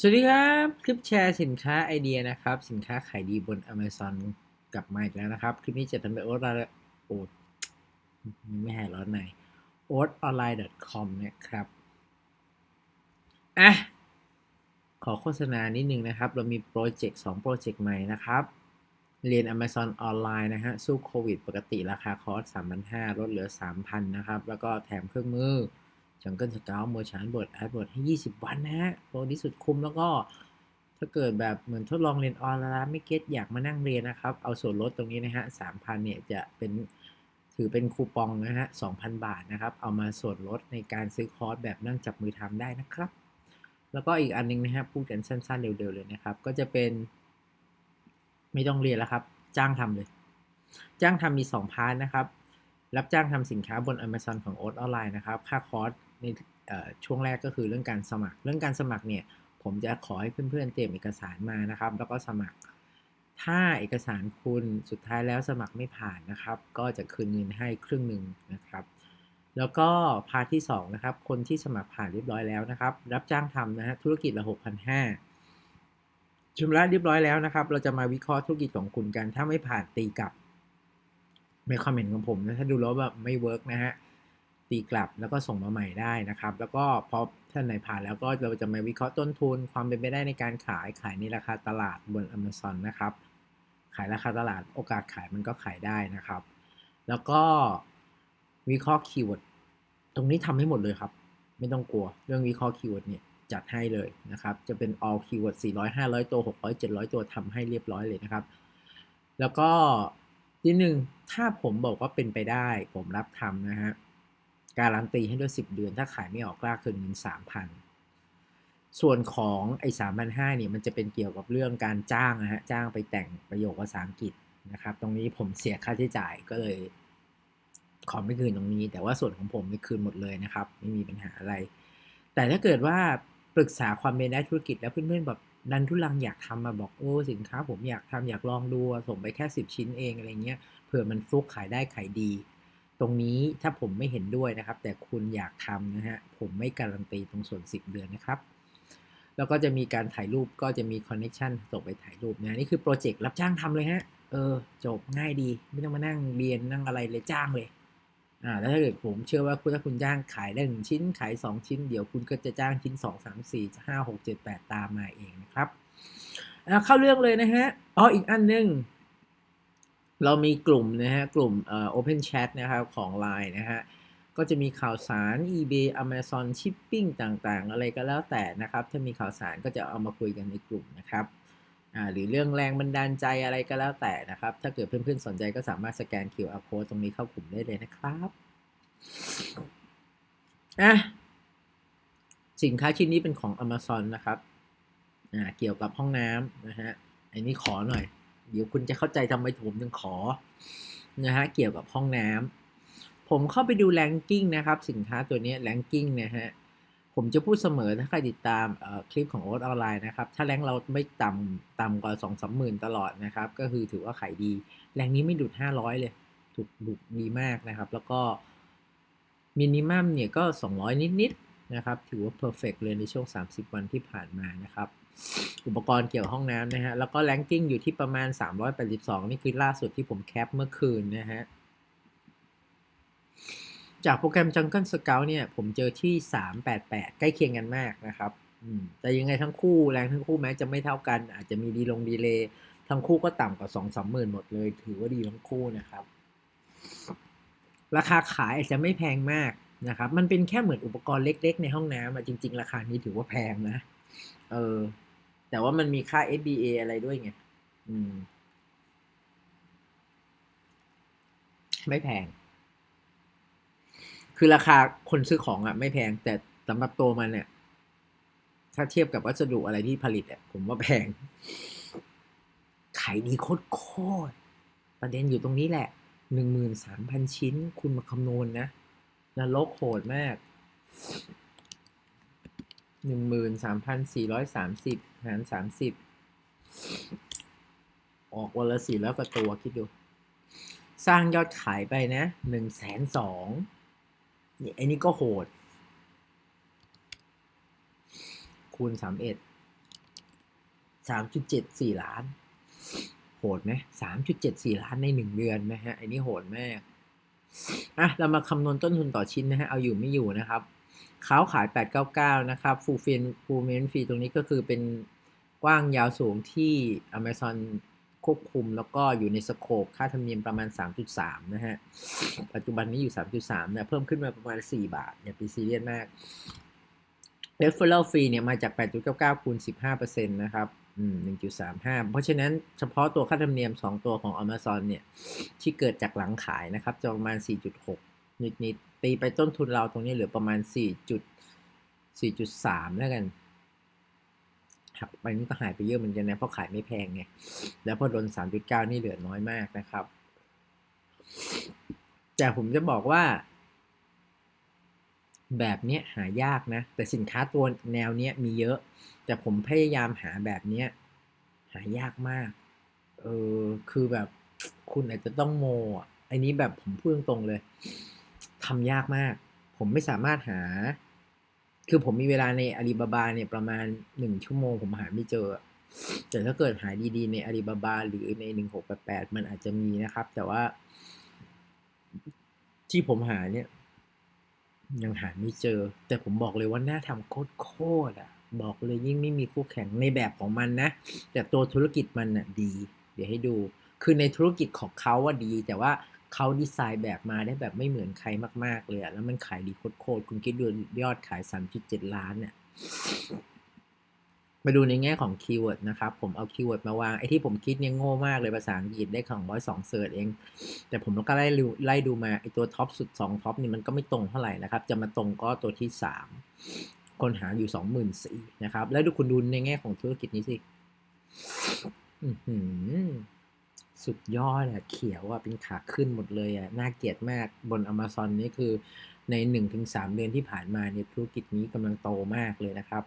สวัสดีครับ คลิปแชร์สินค้าไอเดียนะครับ สินค้าขายดีบน Amazon กลับมาอีกแล้วนะครับ คลิปนี้จะทำเป็นโอ๊ตอะไรโอ๊ตยังไม่หายร้อนใน oatonline.com นะครับอะขอโฆษณานิดนึงนะครับ เรามีโปรเจกต์2โปรเจกต์ใหม่นะครับ เรียน Amazon ออนไลน์นะฮะ สู้โควิด ปกติราคาคอร์ส3,500ลดเหลือ 3,000 นะครับ แล้วก็แถมเครื่องมือ จังเกิลสเกลโมชันบทแอดบทให้ 20 วันนะฮะโปรนี้สุดคุ้มแล้วก็ถ้าเกิดแบบเหมือนทดลองเรียนออนไลน์ไม่เก็ตอยากมานั่งเรียนนะครับ เอาส่วนลดตรงนี้นะฮะ3,000เนี่ยจะเป็นถือเป็นคูปองนะฮะ2,000บาทนะครับ เอามาส่วนลดในการซื้อคอร์สแบบนั่งจับมือทำได้นะครับ แล้วก็อีกอันนึงนะฮะพูดกันสั้นๆ เร็วๆเลยนะครับ ก็จะเป็น ไม่ต้องเรียนแล้วครับ จ้างทำเลย จ้างทำมี2พาร์ทนะครับ รับจ้างทำสินค้าบน Amazon ของโอ๊ตออนไลน์นะครับ ค่าคอร์ส ในช่วงแรกก็คือเรื่องการสมัคร เรื่องการสมัครเนี่ยผมจะขอให้เพื่อนๆเตรียมเอกสารมานะครับ แล้วก็สมัคร ถ้าเอกสารคุณสุดท้ายแล้วสมัครไม่ผ่านนะครับ ก็จะคืนเงินให้ครึ่งหนึ่งนะครับ แล้วก็พาทที่2นะครับ คนที่สมัครผ่านเรียบร้อยแล้วนะครับ รับจ้างทำนะฮะธุรกิจละ6,500ชำระเรียบร้อยแล้วนะครับ เราจะมาวิเคราะห์ธุรกิจของคุณกัน ถ้าไม่ผ่านตีกลับในคอมเมนต์ของผมนะถ้าดูแล้วแบบไม่เวิร์กนะฮะ ตีกลับแล้วก็ส่งมาใหม่ได้นะครับ แล้วก็พอท่านไหนผ่านแล้วก็เราจะมาวิเคราะห์ต้นทุน ความเป็นไปได้ในการขายขายในราคาตลาดบน Amazon นะครับ ขายราคาตลาดโอกาสขายมันก็ขายได้นะครับ แล้วก็วิเคราะห์คีย์เวิร์ดตรงนี้ทำให้หมดเลยครับ ไม่ต้องกลัวเรื่องวิเคราะห์คีย์เวิร์ดเนี่ยจัดให้เลยนะครับ จะเป็น all keyword 400 500 ตัว 600 700 ตัวทำให้เรียบร้อยเลยนะครับ แล้วก็ทีหนึ่งถ้าผมบอกว่าเป็นไปได้ ผมรับทำนะฮะ การันตีให้ด้วย 10 เดือน ถ้าขายไม่ออกกล้าคืนเงิน3,000 ส่วนของไอ้3,500เนี่ยมันจะเป็นเกี่ยวกับเรื่องการจ้างนะฮะจ้างไปแต่งประโยคภาษาอังกฤษนะครับ ตรงนี้ผมเสียค่าใช้จ่ายก็เลย ขอไม่คืนตรงนี้ แต่ว่าส่วนของผมนี่คืนหมดเลยนะครับ ไม่มีปัญหาอะไร แต่ถ้าเกิดว่าปรึกษาความเป็นได้ธุรกิจแล้วเพื่อนๆแบบดันทุลังอยากทำมาบอกโอ้สินค้า ผมอยากทำอยากลองดูส่งไปแค่ 10 ชิ้นเองอะไรเงี้ยเผื่อมันฟลุกขายได้ขายดี ตรงนี้ถ้าผมไม่เห็นด้วยนะครับ แต่คุณอยากทำนะฮะผมไม่การันตีตรงส่วน 10 เดือนนะครับ แล้วก็จะมีการถ่ายรูปก็จะมีคอนเน็ชันส่งไปถ่ายรูปนะนี่คือโปรเจกต์รับจ้างทำเลยฮะเออจบง่ายดีไม่ต้องมานั่งเรียนนั่งอะไรเลยจ้างเลยอ่าแล้วถ้าเกิดผมเชื่อว่าคุณถ้าคุณจ้างขายได้หนึ่งชิ้นขาย 2 ชิ้น เดี๋ยวคุณก็จะจ้างชิ้น 2 3 4 5 6 7 8 ตามมาเองนะครับเข้าเรื่องเลยนะฮะอ๋ออีกอันนึง เรามีกลุ่มนะฮะ กลุ่มเอ่อ Open Chat นะครับของ Line นะฮะ ก็จะมีข่าวสาร eBay Amazon Shipping ต่างๆ อะไรก็แล้วแต่นะครับ ถ้ามีข่าวสารก็จะเอามาคุยกันในกลุ่มนะครับอ่าหรือเรื่องแรงบันดาลใจอะไรก็แล้วแต่นะครับ ถ้าเกิดเพื่อนๆสนใจก็สามารถสแกน QR code ตรงนี้เข้ากลุ่มได้เลยนะครับอะสินค้าชิ้นนี้เป็นของ Amazon นะครับ อ่า เกี่ยวกับห้องน้ำนะฮะ อันนี้ขอหน่อย เดี๋ยวคุณจะเข้าใจทำไมผมถึงขอนะฮะเกี่ยวกับห้องน้ำผมเข้าไปดูแรงกิ้งนะครับ สินค้าตัวนี้แรงกิ้งนะฮะผมจะพูดเสมอถ้าใครติดตามคลิปของโอ๊ตออนไลน์นะครับ ถ้าแรงเราไม่ต่ำต่ำกว่าสองสามหมื่นตลอดนะครับ ก็คือถือว่าขายดี แรงนี้ไม่ดุดห้าร้อยเลยถูกดุดดีมากนะครับ แล้วก็มินิมัมเนี่ยก็สองร้อยนิดๆนะครับ ถือว่าเพอร์เฟกเลยในช่วง 30 วันที่ผ่านมานะครับ อุปกรณ์เกี่ยวห้องน้ำนะฮะ แล้วก็แรงกิ้งอยู่ที่ประมาณ 382 นี่คือล่าสุดที่ผมแคปเมื่อคืนนะฮะ จากโปรแกรม Jungle Scout เนี่ย ผมเจอที่ 388 ใกล้เคียงกันมากนะครับ แต่ยังไงทั้งคู่แรงทั้งคู่แม้จะไม่เท่ากัน อาจจะมีดีลงดีเลย์ทั้งคู่ก็ต่ำกว่า 2 3หมื่นหมดเลย ถือว่าดีทั้งคู่นะครับ ราคาขายอาจจะไม่แพงมากนะครับ มันเป็นแค่เหมือนอุปกรณ์เล็ก ๆ ในห้องน้ำจริง ๆ ราคานี้ถือว่าแพงนะ เออ แต่ว่ามันมีค่า FBA อะไรด้วยไง อืม ไม่แพง คือราคาคนซื้อของอะ ไม่แพง แต่สำหรับตัวมันเนี่ย ถ้าเทียบกับวัสดุอะไรที่ผลิตอะ ผมว่าแพง ขายดีโคตรประเด็นอยู่ตรงนี้แหละ หนึ่งหมื่นสามพันชิ้น คุณมาคำนวณนะนรกโหดมากหนึ่งหมื่นสามพันสี่ร้อยสามสิบ หารสามสิบออกวันละสี่แล้วก็ตัวคิดดู สร้างยอดขายไปนะหนึ่งแสนสองนี่ไอ้นี่ก็โหด คูณสามเอ็ดสามจุดเจ็ดสี่ล้าน โหดไหมสามจุดเจ็ดสี่ล้านในหนึ่งเดือนไหมฮะไอันนี้โหดมากอะเรามาคำนวณต้นทุนต่อชิ้นนะฮะ เอาอยู่ไม่อยู่นะครับ เขาขาย 899 นะครับฟูลเฟนฟูลเมนฟีตรงนี้ก็คือเป็นกว้างยาวสูงที่ Amazon ควบคุมแล้วก็อยู่ในสโคปค่าธรรมเนียมประมาณ 3.3 นะฮะ ปัจจุบันนี้อยู่ 3.3เนี่ยเพิ่มขึ้นมาประมาณ 4 บาทอย่าไปซีเรียสมาก referral fee เนี่ยมาจาก 8.99 คูณ 15%นะครับอืม1.35 เพราะฉะนั้นเฉพาะตัวค่าธรรมเนียม 2 ตัวของ Amazon เนี่ย ที่เกิดจากหลังขายนะครับจะประมาณ 4.6 นิดๆ ตีไปต้นทุนเราตรงนี้เหลือประมาณ 4 4.3 แล้วกันหักไปนี่ก็หายไปเยอะเหมือนกันนะเพราะขายไม่แพงไงแล้วพอโดน 3.9 นี่เหลือน้อยมากนะครับ แต่ผมจะบอกว่า แบบนี้หายากนะ แต่สินค้าตัวแนวนี้มีเยอะ แต่ผมพยายามหาแบบนี้หายากมากเออคือแบบคุณอาจจะต้องโมอันนี้แบบผมพูดตรงๆเลย ทำยากมาก ผมไม่สามารถหา คือผมมีเวลาในอาลีบาบาเนี่ยประมาณหนึ่งชั่วโมง ผมหาไม่เจอ แต่ถ้าเกิดหาดีๆในอาลีบาบาหรือในหนึ่งหกแปดแปดมันอาจจะมีนะครับ แต่ว่า ที่ผมหาเนี่ย ยังหาไม่เจอ แต่ผมบอกเลยว่าน่าทำโคตรๆอะ บอกเลยยิ่งไม่มีคู่แข่งในแบบของมันนะ แต่ตัวธุรกิจมันน่ะดี เดี๋ยวให้ดู คือในธุรกิจของเขาว่าดี แต่ว่า เขาดีไซน์แบบมาได้แบบไม่เหมือนใครมาก ๆ เลยอะแล้วมันขายดีโคตรๆคุณคิดดูยอดขาย 3.7 ล้านเนี่ยมาดูในแง่ของคีย์เวิร์ดนะครับ ผมเอาคีย์เวิร์ดมาวาง ไอ้ที่ผมคิดเนี่ยโง่มากเลยภาษาอังกฤษได้ของร้อยสองเสิร์ชเอง แต่ผมก็ไล่ดูไล่ดูมา ไอ้ตัวท็อปสุด2ท็อปนี่มันก็ไม่ตรงเท่าไหร่นะครับ จะมาตรงก็ตัวที่3คนหาอยู่24,000นะครับ แล้วดูคุณดูในแง่ของธุรกิจนี้สิ อือหือ สุดยอดอะเขียวอะเป็นขาขึ้นหมดเลยอะน่าเกลียดมากบน Amazon นี่คือใน 1-3 เดือนที่ผ่านมาเนี่ยธุรกิจนี้กำลังโตมากเลยนะครับ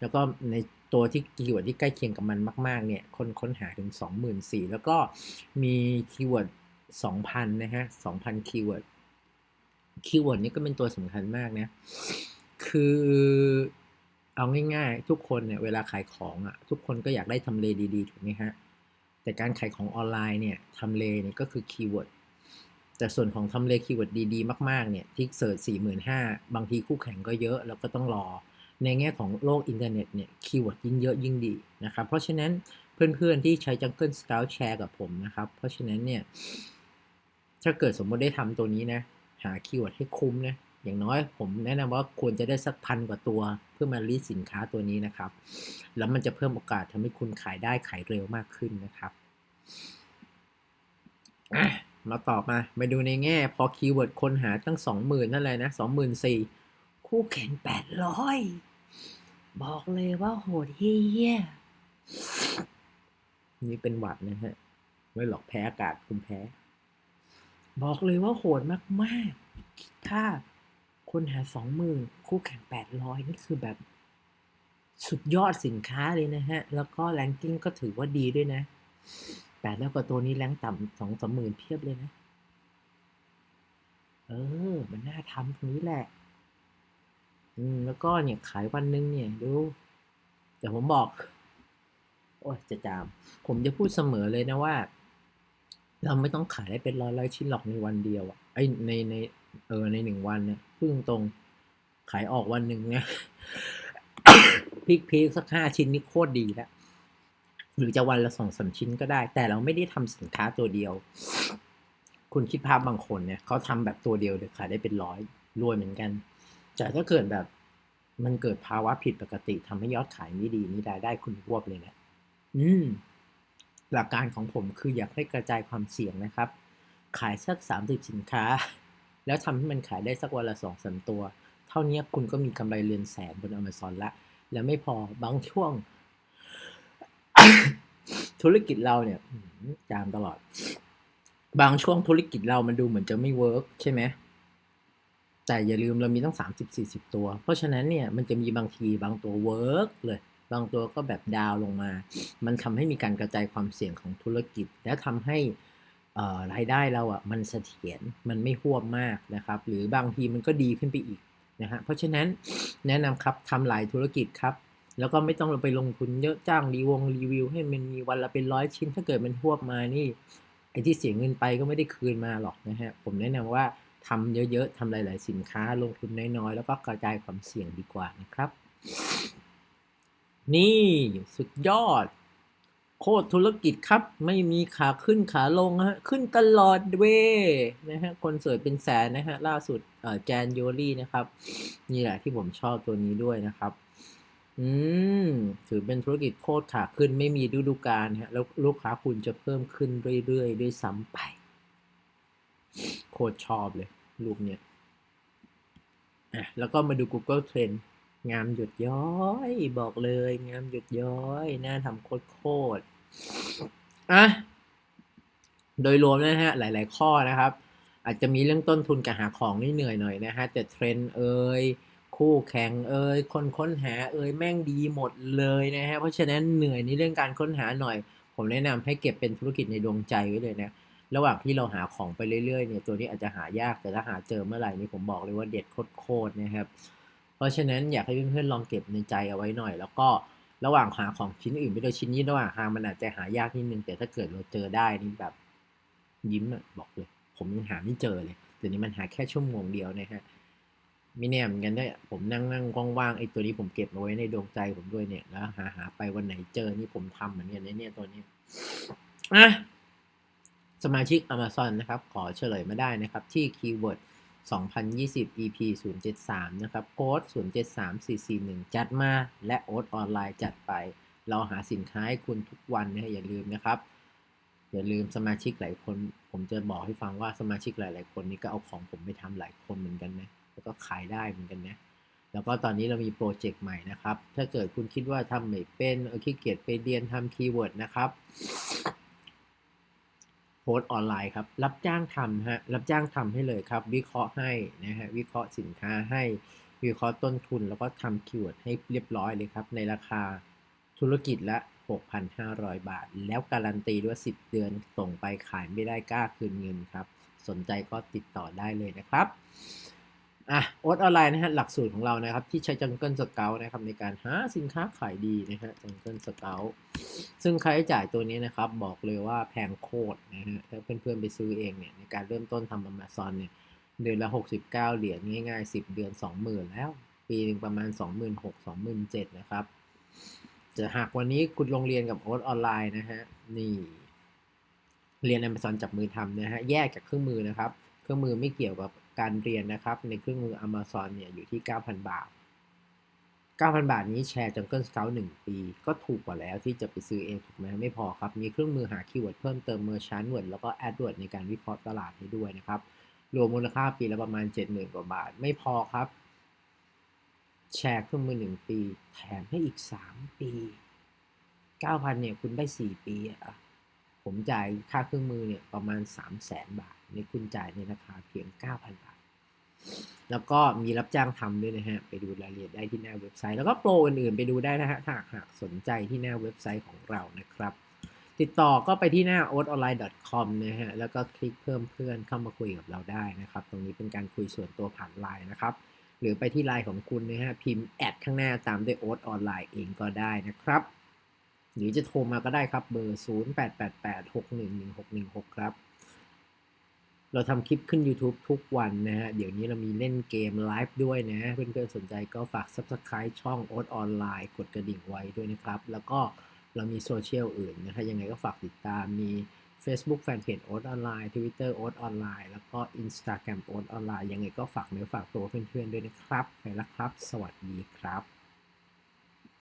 แล้วก็ในตัวที่คีย์เวิร์ดที่ใกล้เคียงกับมันมาก ๆ เนี่ยคนค้นหาถึง 24,000แล้วก็มีคีย์เวิร์ด2,000 นะฮะ 2,000 คีย์เวิร์ดคีย์เวิร์ดนี้ก็เป็นตัวสำคัญมากนะ คือเอาง่าย ๆ ทุกคนเนี่ยเวลาขายของอะทุกคนก็อยากได้ทำเลดี ๆ ถูกไหมฮะ แต่การขายของออนไลน์เนี่ยทำเลเนี่ยก็คือคีย์เวิร์ดแต่ส่วนของทำเลคีย์เวิร์ดดีๆ มากๆเนี่ยที่เสิร์ช45,000 บางทีคู่แข่งก็เยอะ แล้วก็ต้องรอ ในแง่ของโลกอินเทอร์เน็ตเนี่ยคีย์เวิร์ดยิ่งเยอะยิ่งดีนะครับเพราะฉะนั้นเพื่อนๆที่ใช้ Jungle Scout แชร์กับผมนะครับ เพราะฉะนั้นเนี่ยถ้าเกิดสมมติได้ทำตัวนี้นะ หาคีย์เวิร์ดให้คุ้มนะ อย่างน้อยผมแนะนำว่าควรจะได้สักพันกว่าตัว เพื่อมาลิสสินค้าตัวนี้นะครับ แล้วมันจะเพิ่มโอกาสทำให้คุณขายได้ขายเร็วมากขึ้นนะครับมาตอบมามาดูในแง่ พอคีย์เวิร์ดคนหาตั้งสองหมื่นนั่นแหละนะสองหมื่นสี่คู่แข่งแปดร้อยบอกเลยว่าโหดเฮี้ย นี่เป็นหวัดนะฮะ ไม่หรอกแพ้อากาศคุณแพ้ บอกเลยว่าโหดมากๆคิดถ้า คนหาสองหมื่นคู่แข่งแปดร้อยนี่คือแบบ สุดยอดสินค้าเลยนะฮะ แล้วก็แรงกิ้งก็ถือว่าดีด้วยนะแปดแล้วก็ตัวนี้แรงต่ำสองสามหมื่นเพียบเลยนะ เออ มันน่าทำตรงนี้แหละ อืม แล้วก็เนี่ยขายวันนึงเนี่ยดู แต่ผมบอก โอ้จะจาม ผมจะพูดเสมอเลยนะว่า เราไม่ต้องขายได้เป็นร้อยร้อยชิ้นหรอกในวันเดียวอะไอในใน เออในหนึ่งวันเนี่ยพูดตรงๆ ขายออกวันหนึ่งเนี่ยพีคพีคสักห้าชิ้นนี่โคตรดีแล้ว หรือจะวันละสองสามชิ้นก็ได้ แต่เราไม่ได้ทำสินค้าตัวเดียว คุณคิดภาพบางคนเนี่ยเขาทำแบบตัวเดียวเดี๋ยวขายได้เป็นร้อยรวยเหมือนกัน แต่ถ้าเกิดแบบมันเกิดภาวะผิดปกติทำให้ยอดขายไม่ดีนี่รายได้คุณพวบเลยนะอืม หลักการของผมคืออยากให้กระจายความเสี่ยงนะครับ ขายสักสามสิบสินค้า แล้วทำให้มันขายได้สักวันละสองสามตัว เท่านี้คุณก็มีกำไรเรือนแสนบน Amazon ละ แล้วไม่พอบางช่วง ธุรกิจเราเนี่ยจามตลอด บางช่วงธุรกิจเรามันดูเหมือนจะไม่เวิร์กใช่ไหมแต่อย่าลืมเรามีตั้ง 30 40 ตัว เพราะฉะนั้นเนี่ยมันจะมีบางทีบางตัวเวิร์กเลย บางตัวก็แบบดาวลงมา มันทำให้มีการกระจายความเสี่ยงของธุรกิจ และทำให้ รายได้เราอะมันเสถียรมันไม่ห่วบมากนะครับ หรือบางทีมันก็ดีขึ้นไปอีกนะฮะเพราะฉะนั้นแนะนำครับทำหลายธุรกิจครับ แล้วก็ไม่ต้องไปลงทุนเยอะจ้างรีวงรีวิว ให้มันมีวันละเป็นร้อยชิ้น ถ้าเกิดมันพวบมานี่ไอ้ที่เสียเงินไปก็ไม่ได้คืนมาหรอกนะฮะผมแนะนำว่าทำเยอะๆทำหลาย ๆ สินค้าลงทุนน้อยๆแล้วก็กระจายความเสี่ยงดีกว่านะครับ นี่สุดยอด โคตรธุรกิจครับ ไม่มีขาขึ้นขาลงฮะขึ้นตลอดเวยนะฮะคนสิร์ชเป็นแสนนะฮะล่าสุดเอ่อแจนโยลี่นะครับ นี่แหละที่ผมชอบตัวนี้ด้วยนะครับ อืมถือเป็นธุรกิจโคตรขาขึ้นไม่มีฤดูกาลฮะแล้วลูกค้าคุณจะเพิ่มขึ้นเรื่อยๆด้วยซ้ำไป โคตรชอบเลยลูกเนี่ยอะแล้วก็มาดู Google Trend งามหยุดย้อย บอกเลย งามหยุดย้อย น่าทำโคตรโคตร อะโดยรวมนะฮะหลาย ๆ ข้อนะครับ อาจจะมีเรื่องต้นทุนกับหาของนี่เหนื่อยหน่อยนะฮะแต่เทรนด์เอ่ยคู่แข่งเอ่ยคนค้นหาเอ่ยแม่งดีหมดเลยนะฮะเพราะฉะนั้นเหนื่อยในเรื่องการค้นหาหน่อย ผมแนะนำให้เก็บเป็นธุรกิจในดวงใจไว้เลยนะระหว่างที่เราหาของไปเรื่อย ๆ เนี่ยตัวนี้อาจจะหายากแต่ถ้าหาเจอเมื่อไหร่นี่ผมบอกเลยว่าเด็ดโคตรๆนะครับ เพราะฉะนั้นอยากให้เพื่อนๆลองเก็บในใจเอาไว้หน่อย แล้วก็ ระหว่างหาของชิ้นอื่นไปโดยชิ้นนี้ระหว่างหามันอาจจะหายากนิดนึง แต่ถ้าเกิดเราเจอได้นี่แบบ ยิ้มอะบอกเลย ผมยังหาไม่เจอเลยแต่นี้มันหาแค่ชั่วโมงเดียวนะฮะไม่แน่เหมือนกันได้ผมนั่งนั่งว่างๆไอ้ตัวนี้ผมเก็บเอาไว้ในดวงใจผมด้วยเนี่ย แล้ว หาหาไปวันไหนเจอนี่ผมทำเหมือนกันเนี่ยตัวนี้อะสมาชิก Amazon นะครับ ขอเฉลยมาได้นะครับ ที่คีย์เวิร์ด 2020 EP 073 นะครับโค้ด073441 จัดมาและโอ๊ตออนไลน์จัดไป เราหาสินค้าให้คุณทุกวันนะอย่าลืมนะครับ อย่าลืมสมาชิกหลายคน ผมจะบอกให้ฟังว่าสมาชิกหลาย ๆ คนนี้ก็เอาของผมไปทำหลายคนเหมือนกันนะแล้วก็ขายได้เหมือนกันนะแล้วก็ตอนนี้เรามีโปรเจกต์ใหม่นะครับ ถ้าเกิดคุณคิดว่าทำไม่เป็นเออขี้เกียจไปเรียนทำคีย์เวิร์ดนะครับ โพสต์ออนไลน์ครับ รับจ้างทำฮะ รับจ้างทำให้เลยครับ วิเคราะห์ให้นะฮะ วิเคราะห์สินค้าให้ วิเคราะห์ต้นทุน แล้วก็ทำคีย์เวิร์ดให้เรียบร้อยเลยครับ ในราคาธุรกิจละ 6,500 บาท แล้วการันตีด้วย 10 เดือน ส่งไปขายไม่ได้กล้าคืนเงินครับ สนใจก็ติดต่อได้เลยนะครับ อะโอ๊ตออนไลน์นะฮะหลักสูตรของเรานะครับ ที่ใช้จังเกิลสเกลนะครับในการหาสินค้าขายดีนะฮะจังเกิลสเกลซึ่งค่าใช้จ่ายตัวนี้นะครับ บอกเลยว่าแพงโคตรนะฮะถ้าเพื่อนๆไปซื้อเองเนี่ยในการเริ่มต้นทำ Amazon เนี่ยเดือนละ 69 เหรียญง่าย ๆ 10 เดือน 20,000 แล้ว ปีหนึ่งประมาณ 26,000 27,000นะครับ จะหากวันนี้คุณลงเรียนกับโอ๊ตออนไลน์นะฮะนี่เรียน Amazon จับมือทำนะฮะแยกจากเครื่องมือนะครับ เครื่องมือไม่เกี่ยวกับ การเรียนนะครับ ในเครื่องมือ Amazon เนี่ยอยู่ที่ 9,000 บาท 9,000 บาทนี้แชร์ Jungle Scout 1ปี ก็ถูกกว่าแล้วที่จะไปซื้อเองถูกไหมไม่พอครับ มีเครื่องมือหาคีย์เวิร์ดเพิ่มเติม Merchant Word แล้วก็ AdWords ในการวิเคราะห์ตลาดให้ด้วยนะครับ รวมมูลค่าปีละประมาณ 70,000 กว่าบาท ไม่พอครับ แชร์เครื่องมือ 1 ปี แถมให้อีก 3 ปี 9,000เนี่ยคุณได้ 4 ปีอะผมจ่ายค่าเครื่องมือเนี่ยประมาณ 300,000 บาท นี่คุณจ่ายในราคาเพียง 9,000 บาท แล้วก็มีรับจ้างทำด้วยนะฮะ ไปดูรายละเอียดได้ที่หน้าเว็บไซต์ แล้วก็โปรอื่นๆไปดูได้นะฮะ ถ้าหากสนใจที่หน้าเว็บไซต์ของเรานะครับ ติดต่อก็ไปที่หน้า o a t o n l i n e c o m นะฮะ แล้วก็คลิกเพิ่มเพื่อนเข้ามาคุยกับเราได้นะครับ ตรงนี้เป็นการคุยส่วนตัวผ่านไลน์นะครับ หรือไปที่ไลน์ของคุณนะฮะ พิมพ์แอดข้างหน้าตามด้วยโอ๊ตออนไลน์เองก็ได้นะครับหรือจะโทรมาก็ได้ครับ เบอร์ 0888611616 ครับ เราทำคลิปขึ้น YouTube ทุกวันนะฮะ เดี๋ยวนี้เรามีเล่นเกมไลฟ์ด้วยนะ เพื่อนๆสนใจก็ฝาก Subscribe ช่องโอ๊ตออนไลน์กดกระดิ่งไว้ด้วยนะครับ แล้วก็เรามีโซเชียลอื่นนะฮะยังไงก็ฝากติดตามมี Facebook Fanpage โอ๊ตออนไลน์ Twitter โอ๊ตออนไลน์แล้วก็ Instagram โอ๊ตออนไลน์ยังไงก็ฝากเนื้อฝากตัวเพื่อนๆด้วยนะครับ ไปแล้วครับ สวัสดีครับ